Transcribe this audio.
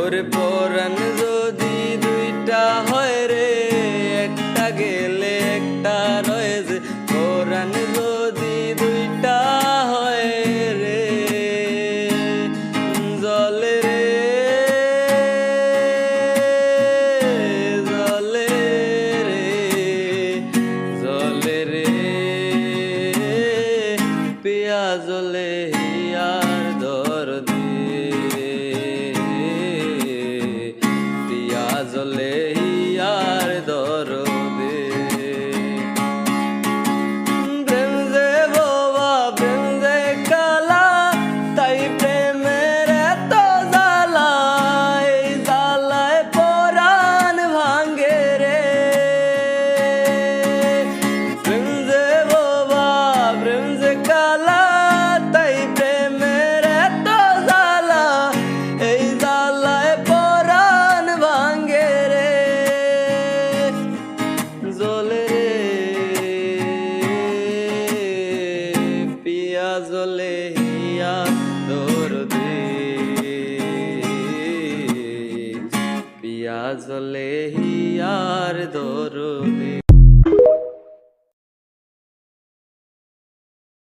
ওরে পরাণ যদি দুইটা হয় রে, একটা গেলে একটা রয়েছে পরাণ যদি দুইটা হয় রে, জলে রে জলে রে জলে রে। পিয়া জলে আর পিয়া জলে হিয়া তোর দে পিয়া জলে হিয়ার দর দে